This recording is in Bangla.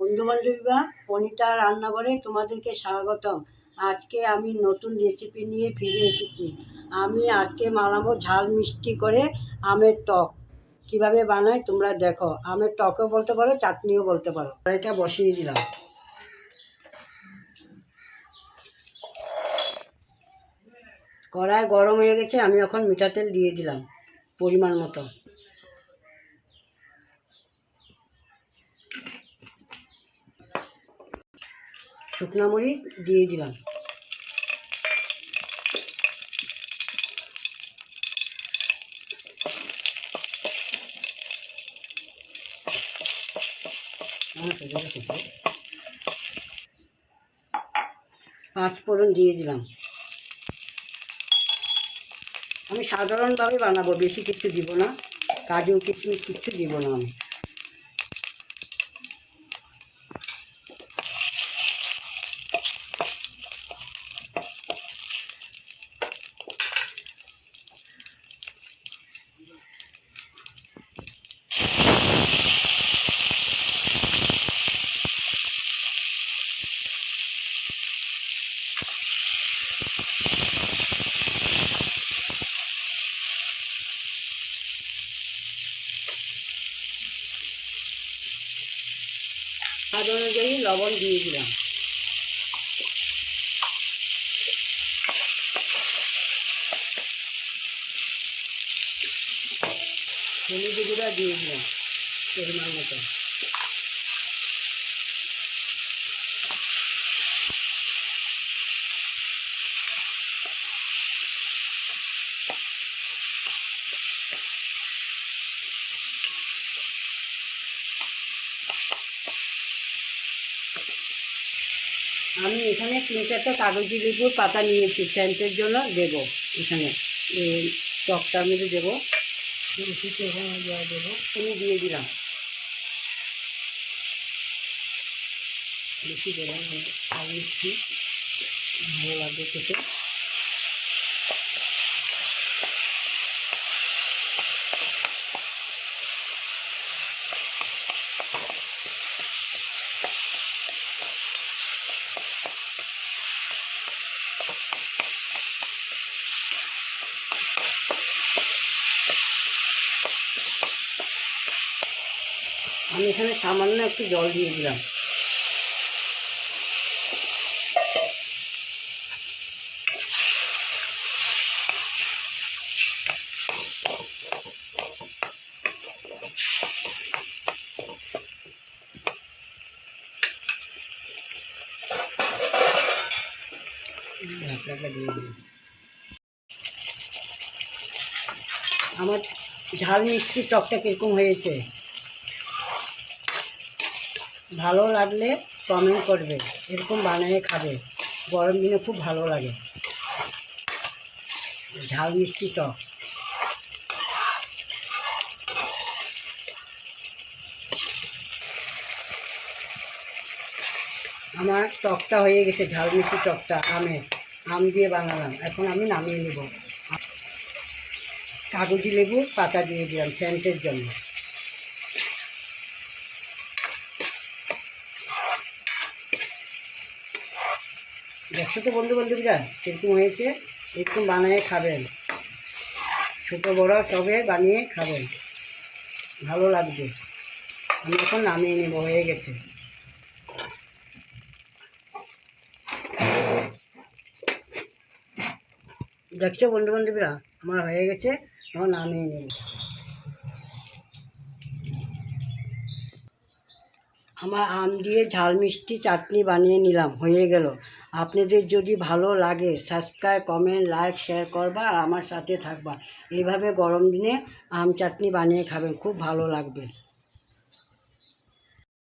বন্ধু বান্ধবীরা অনিতা রান্নাঘরে তোমাদেরকে স্বাগতম। আজকে আমি নতুন রেসিপি নিয়ে ফিরে এসেছি। আমি আজকে বানাবো ঝাল মিষ্টি করে আমের টক। কীভাবে বানাই তোমরা দেখো। আমের টকও বলতে পারো, চাটনিও বলতে পারো। এটা বসিয়ে দিলাম। কড়াই গরম হয়ে গেছে, আমি এখন মিঠা তেল দিয়ে দিলাম, পরিমাণ মতো। শুকনো মরিচ দিয়ে দিলাম। পাঁচ ফোড়ন দিয়ে দিলাম। আমি সাধারণভাবে বানাবো, বেশি কিছু দিব না। কাজু, কিশমিশ কিচ্ছু দিব না আমি। স্বাদ অনুযায়ী লবণ দিয়ে দিলাম। হলুদ গুঁড়া দিয়ে দিলাম পরিমাণ মতো। আমি এখানে তিন চারটে কাগজি লেবুর পাতা নিয়েছি স্যান্টের জন্য দেব এখানে। টকটা মধ্যে দেবো। দেবো চিনি দিয়ে দিলাম। বেশি দেবেন মিষ্টি ভালো লাগবে খেতে। আমি এখানে সামান্য একটু জল দিয়ে দিলাম। আমার ঝাল মিষ্টি টকটা কীরকম হয়েছে? ভালো লাগলে কমেন্ট করবে, এরকম বানিয়ে খাবে। গরম দিনে খুব ভালো লাগে। ঝাল মিষ্টি টক। আমার টকটা হয়ে গেছে, ঝাল মিষ্টি টকটা আমের আম দিয়ে বানালাম, এখন আমি নামিয়ে নেব। কাগজি লেবু, পাতা দিয়ে দিলাম স্যান্টের জন্য। দেখছ তো বন্ধু বান্ধবীরা কীরকম হয়েছে এরকম বানিয়ে খাবেন। ছোটো, বড় সবে বানিয়ে খাবেন। ভালো লাগবে। আমি এখন নামিয়ে নেব, হয়ে গেছে। দেখছ বন্ধু বান্ধবীরা আমার হয়ে গেছে, এখন নামিয়ে নেব। আমার আম দিয়ে ঝাল মিষ্টি চাটনি বানিয়ে নিলাম, হয়ে গেল। আপনাদের যদি ভালো লাগে সাবস্ক্রাইব কমেন্ট লাইক শেয়ার করবা আর আমার সাথে থাকবা। এইভাবে গরম দিনে আম চাটনি বানিয়ে খাবেন, খুব ভালো লাগবে।